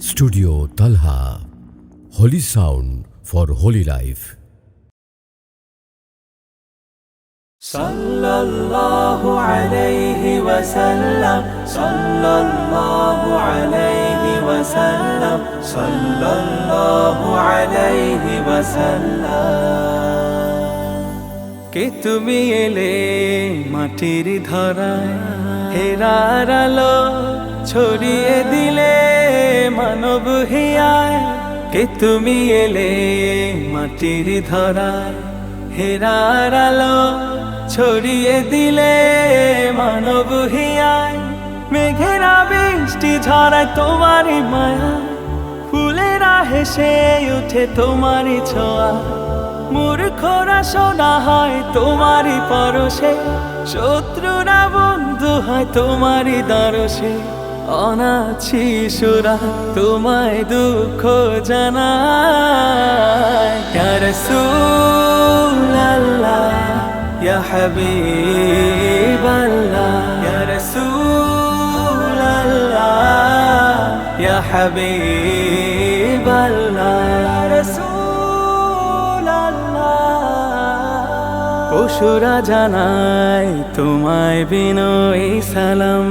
Studio Talha holy sound for holy life সাল্লাল্লাহু আলাইহি ওয়াসাল্লাম সাল্লাল্লাহু আলাইহি ওয়াসাল্লাম সাল্লাল্লাহু আলাইহি কে তুমি এলে মাটির ধরায়, হেরার আলো ছড়িয়ে দিলে মানব হিয়ায় কে তুমি এলে মাটির ধরায়? হেরার আলো ছড়িয়ে দিলে মানব হিয়ায়। মেঘেরা বৃষ্টি ঝরায় তোমারই মায়া। ফুলেরা হেসে উঠে তোমারই ছোঁয়া। মূর্খরা শোনা হয় তোমারই পরশে। শত্রুরা বন্ধু হয় তোমারই দরশে অনাথ শিশুরা তোমায় দুঃখ হাবিবাল্লাহ। ইয়া রাসূলাল্লাহ। পশুরা জানায় তোমায় বিনয়ী সালাম।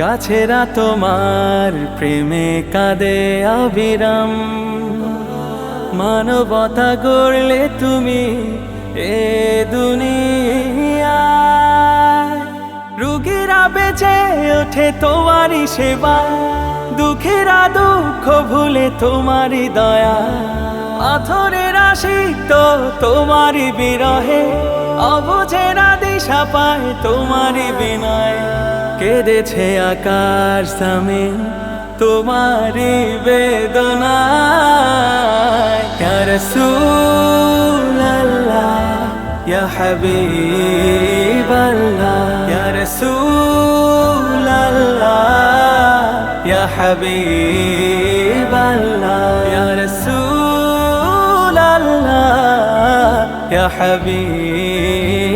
গাছেরা তোমার প্রেমে কাঁদে অবিরাম মানবতা গড়লে তুমি এ দুনিয়া। রুগীরা বেঁচে ওঠে তোমারই সেবা। দুঃখেরা দুঃখ ভুলে তোমারই দয়া। পাথরেরা সিক্ত তোমারই বিরহে। অবুঝেরা দিশা পায় তোমারই বিনয়। কেঁদেছে আকাশ সামিন তোমারি বেদনায়। ইয়া রাসূলাল্লাহ, ইয়া হাবিবাল্লাহ, ইয়া রাসূলাল্লাহ, ইয়া হাবিবাল্লাহ, ইয়া রাসূলাল্লাহ, ইয়া হাবিবাল্লাহ।